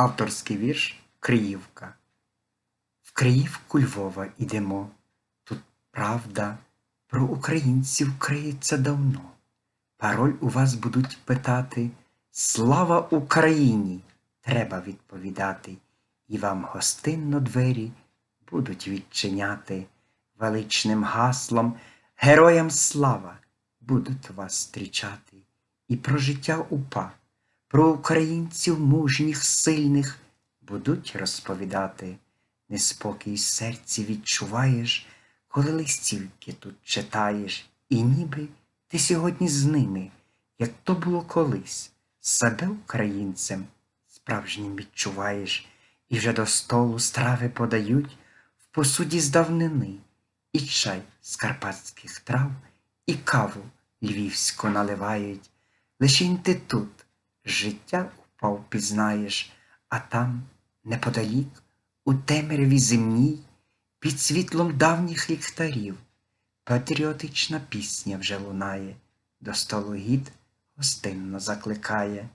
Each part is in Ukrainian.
Авторський вірш Криївка. В Криївку Львова ідемо. Тут правда про українців криється давно. Пароль у вас будуть питати Слава Україні! Треба відповідати, і вам гостинно двері будуть відчиняти величним гаслом Героям слава будуть вас зустрічати. І про життя упа, про українців мужніх, сильних будуть розповідати. Неспокій серці відчуваєш, коли листівки тут читаєш, і ніби ти сьогодні з ними, як то було колись, себе українцем справжнім відчуваєш, і вже до столу страви подають в посуді з давнини, і чай з карпатських трав, і каву львівську наливають. Лишінь ти тут життя упав пізнаєш, а там, неподалік, у темряві земній, під світлом давніх ліхтарів, патріотична пісня вже лунає, до столу гід гостинно закликає,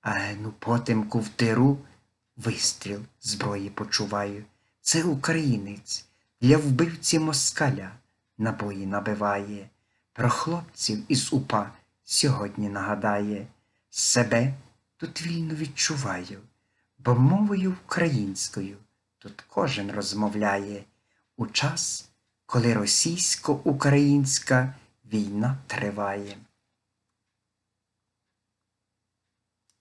а гену потемку в тиру вистріл зброї почуваю. Це українець для вбивці москаля набої набиває, про хлопців із упа сьогодні нагадає, себе тут вільно відчуваю, бо мовою українською тут кожен розмовляє у час, коли російсько-українська війна триває.